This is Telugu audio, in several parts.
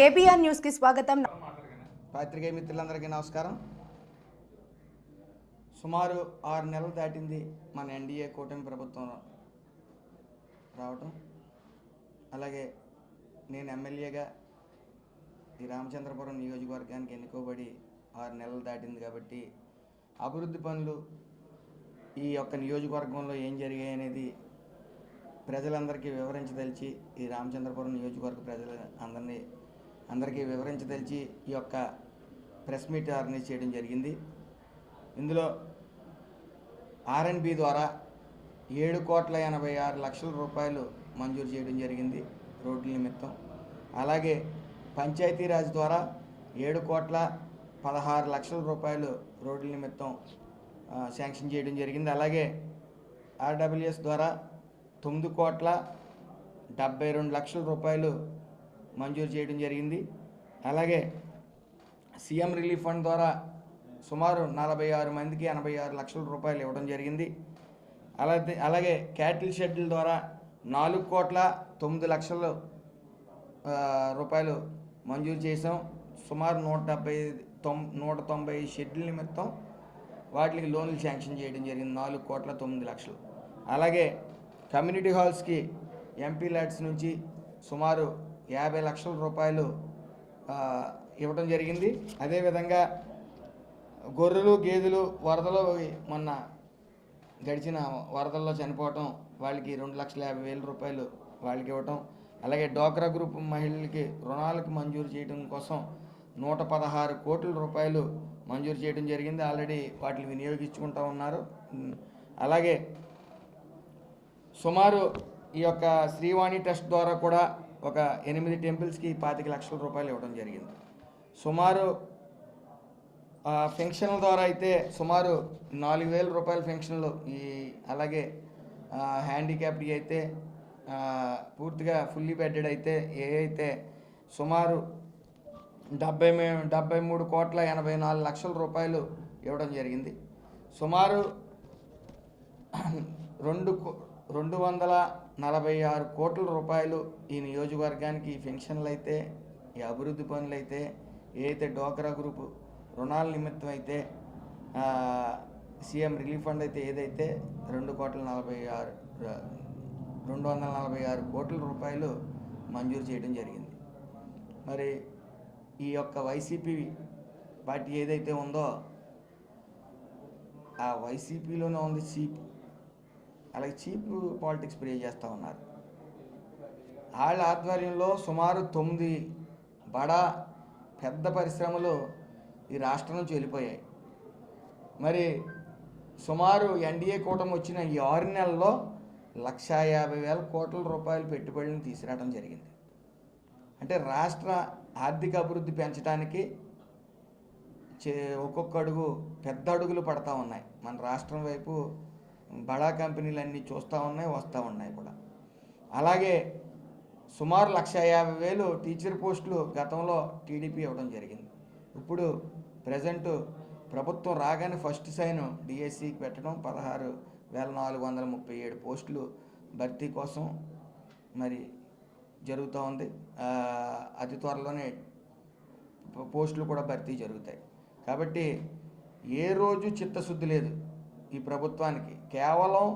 కేబీఆర్ న్యూస్కి స్వాగతం. పాత్రికేయ మిత్రులందరికీ నమస్కారం. సుమారు ఆరు నెలలు దాటింది మన ఎన్డీఏ కూటమి ప్రభుత్వం రావటం. అలాగే నేను ఎమ్మెల్యేగా ఈ రామచంద్రపురం నియోజకవర్గానికి ఎన్నుకోబడి ఆరు నెలలు దాటింది కాబట్టి అభివృద్ధి పనులు ఈ యొక్క నియోజకవర్గంలో ఏం జరిగాయి అనేది ప్రజలందరికీ వివరించదలిచి ఈ రామచంద్రపురం నియోజకవర్గ ప్రజల అందరినీ అందరికీ వివరించదలిచి ఈ యొక్క ప్రెస్ మీట్ ఆర్గనైజ్ చేయడం జరిగింది. ఇందులో ఆర్ఎన్బి ద్వారా ఏడు కోట్ల ఎనభై ఆరు లక్షల రూపాయలు మంజూరు చేయడం జరిగింది రోడ్ల నిమిత్తం. అలాగే పంచాయతీరాజ్ ద్వారా ఏడు కోట్ల పదహారు లక్షల రూపాయలు రోడ్ల నిమిత్తం శాంక్షన్ చేయడం జరిగింది. అలాగే ఆర్డబ్ల్యూఎస్ ద్వారా తొమ్మిది కోట్ల డెబ్బై రెండు లక్షల రూపాయలు మంజూరు చేయడం జరిగింది. అలాగే సీఎం రిలీఫ్ ఫండ్ ద్వారా సుమారు నలభై ఆరు మందికి ఎనభై ఆరు లక్షల రూపాయలు ఇవ్వడం జరిగింది. అలాగే అలాగే క్యాటిల్ షెడ్యూల్ ద్వారా నాలుగు కోట్ల తొమ్మిది లక్షలు రూపాయలు మంజూరు చేసాం సుమారు నూట డెబ్బై తొం నూట తొంభై షెడ్యూల్ నిమిత్తం వాటికి లోన్లు శాంక్షన్ చేయడం జరిగింది. నాలుగు కోట్ల తొమ్మిది లక్షలు. అలాగే కమ్యూనిటీ హాల్స్కి ఎంపీ ల్యాడ్స్ నుంచి సుమారు యాభై లక్షల రూపాయలు ఇవ్వడం జరిగింది. అదేవిధంగా గొర్రెలు గేదెలు వరదలో మొన్న గడిచిన వరదల్లో చనిపోవటం వాళ్ళకి రెండు లక్షల యాభై వేల రూపాయలు వాళ్ళకి ఇవ్వటం అలాగే డోక్రా గ్రూప్ మహిళలకి రుణాలకు మంజూరు చేయడం కోసం నూట పదహారు కోట్ల రూపాయలు మంజూరు చేయడం జరిగింది. ఆల్రెడీ వాటిని వినియోగించుకుంటూ ఉన్నారు. అలాగే సుమారు ఈ యొక్క శ్రీవాణి ట్రస్ట్ ద్వారా కూడా ఒక ఎనిమిది టెంపుల్స్కి పాతిక లక్షల రూపాయలు ఇవ్వడం జరిగింది. సుమారు ఆ, ద్వారా అయితే సుమారు నాలుగు వేల రూపాయల పెన్షన్లు ఈ అలాగే ఆ, హ్యాండిక్యాప్డ్కి అయితే పూర్తిగా ఫుల్లీ బెడ్డెడ్ అయితే ఏ అయితే సుమారు డెబ్బై మే డెబ్బై మూడు కోట్ల ఎనభై నాలుగు లక్షల రూపాయలు ఇవ్వడం జరిగింది. సుమారు రెండు కో- రెండు వందల నలభై ఆరు కోట్ల రూపాయలు ఈ నియోజకవర్గానికి పెన్షన్లు అయితే ఈ అభివృద్ధి పనులు అయితే ఏదైతే డోక్రా గ్రూపు రుణాల నిమిత్తం అయితే సీఎం రిలీఫ్ ఫండ్ అయితే ఏదైతే రెండు కోట్ల నలభై ఆరు రెండు వందల నలభై ఆరు కోట్ల రూపాయలు మంజూరు చేయడం జరిగింది. మరి ఈ యొక్క వైసీపీ పార్టీ ఏదైతే ఉందో ఆ వైసీపీలోనే ఉంది సీపీ అలాగే చీప్ పాలిటిక్స్ ప్రే చేస్తూ ఉన్నారు? వాళ్ళ ఆధ్వర్యంలో సుమారు తొమ్మిది బడా పెద్ద పరిశ్రమలు ఈ రాష్ట్రం నుంచి వెళ్ళిపోయాయి. మరి సుమారు ఎన్డీఏ కూటమి వచ్చిన ఈ ఆరు నెలల్లో లక్షా యాభై వేల కోట్ల రూపాయల పెట్టుబడులను తీసుకురావడం జరిగింది. అంటే రాష్ట్ర ఆర్థిక అభివృద్ధి పెంచడానికి చే ఒక్కొక్క అడుగు పెద్ద అడుగులు పడతా ఉన్నాయి. మన రాష్ట్రం వైపు బడా కంపెనీలు అన్నీ చూస్తూ ఉన్నాయి వస్తూ ఉన్నాయి కూడా. అలాగే సుమారు లక్ష యాభై వేలు టీచర్ పోస్టులు గతంలో టీడీపీ ఇవ్వడం జరిగింది. ఇప్పుడు ప్రజెంట్ ప్రభుత్వం రాగానే ఫస్ట్ సైన్ డిఎస్సికి పెట్టడం పదహారు వేల నాలుగు వందల ముప్పై ఏడు పోస్టులు భర్తీ కోసం మరి జరుగుతూ ఉంది. అతి త్వరలోనే పోస్టులు కూడా భర్తీ జరుగుతాయి. కాబట్టి ఏ రోజు చిత్తశుద్ధి లేదు. ఈ ప్రభుత్వానికి కేవలం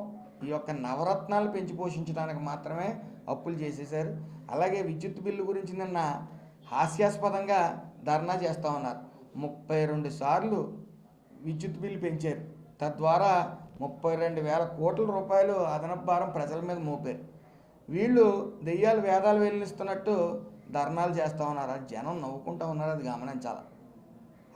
ఈ యొక్క నవరత్నాలు పెంచి పోషించడానికి మాత్రమే అప్పులు చేసేశారు. అలాగే విద్యుత్ బిల్లు గురించి నిన్న హాస్యాస్పదంగా ధర్నా చేస్తూ ఉన్నారు. ముప్పై రెండు సార్లు విద్యుత్ బిల్లు పెంచారు. తద్వారా ముప్పై రెండు వేల కోట్ల రూపాయలు అదనపు భారం ప్రజల మీద మోపారు. వీళ్ళు దెయ్యాలు వేదాలు వెళ్ళిస్తున్నట్టు ధర్నాలు చేస్తూ ఉన్నారు. అది జనం నవ్వుకుంటూ ఉన్నారు. అది గమనించాలి.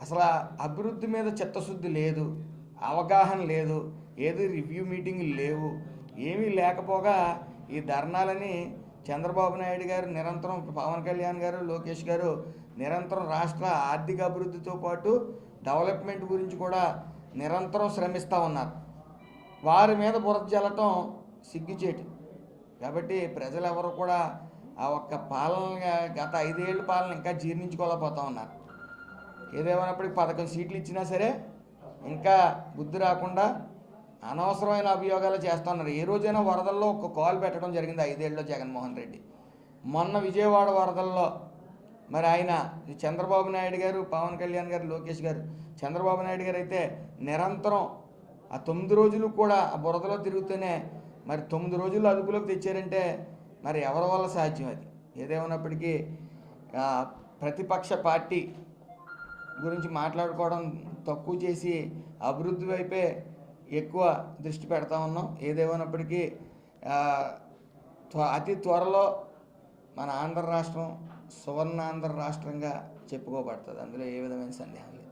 అసలు అభివృద్ధి మీద చిత్తశుద్ధి లేదు. అవగాహన లేదు ఏది రివ్యూ మీటింగులు లేవు ఏమీ లేకపోగా ఈ ధర్నాలని చంద్రబాబు నాయుడు గారు నిరంతరం పవన్ కళ్యాణ్ గారు లోకేష్ గారు నిరంతరం రాష్ట్ర ఆర్థిక అభివృద్ధితో పాటు డెవలప్మెంట్ గురించి కూడా నిరంతరం శ్రమిస్తూ ఉన్నారు. వారి మీద బురద జల్లటం కాబట్టి ప్రజలెవరు కూడా ఆ ఒక్క పాలన గత ఐదేళ్ళు పాలన ఇంకా జీర్ణించుకోలేకపోతూ ఉన్నారు. ఏదేమైనప్పటికీ పథకం సీట్లు ఇచ్చినా సరే ఇంకా బుద్ధి రాకుండా అనవసరమైన అభియోగాలు చేస్తున్నారు. ఏ రోజైనా వరదల్లో ఒక కాల్ పెట్టడం జరిగింది ఐదేళ్ళలో జగన్మోహన్ రెడ్డి. మొన్న విజయవాడ వరదల్లో మరి ఆయన ఈ చంద్రబాబు నాయుడు గారు పవన్ కళ్యాణ్ గారు లోకేష్ గారు చంద్రబాబు నాయుడు గారు అయితే నిరంతరం ఆ తొమ్మిది రోజులు కూడా ఆ బురదలో తిరుగుతూనే మరి తొమ్మిది రోజులు అదుపులోకి తెచ్చారంటే మరి ఎవరి వల్ల సాధ్యం అది? ఏదేమన్నప్పటికీ ప్రతిపక్ష పార్టీ గురించి మాట్లాడుకోవడం తక్కువ చేసి అభివృద్ధి వైపే ఎక్కువ దృష్టి పెడతా ఉన్నాం. ఏదేమైనప్పటికీ త్వ- అతి త్వరలో మన ఆంధ్ర రాష్ట్రం సువర్ణాంధ్ర రాష్ట్రంగా చెప్పుకోబడుతుంది. అందులో ఏ విధమైన సందేహం లేదు.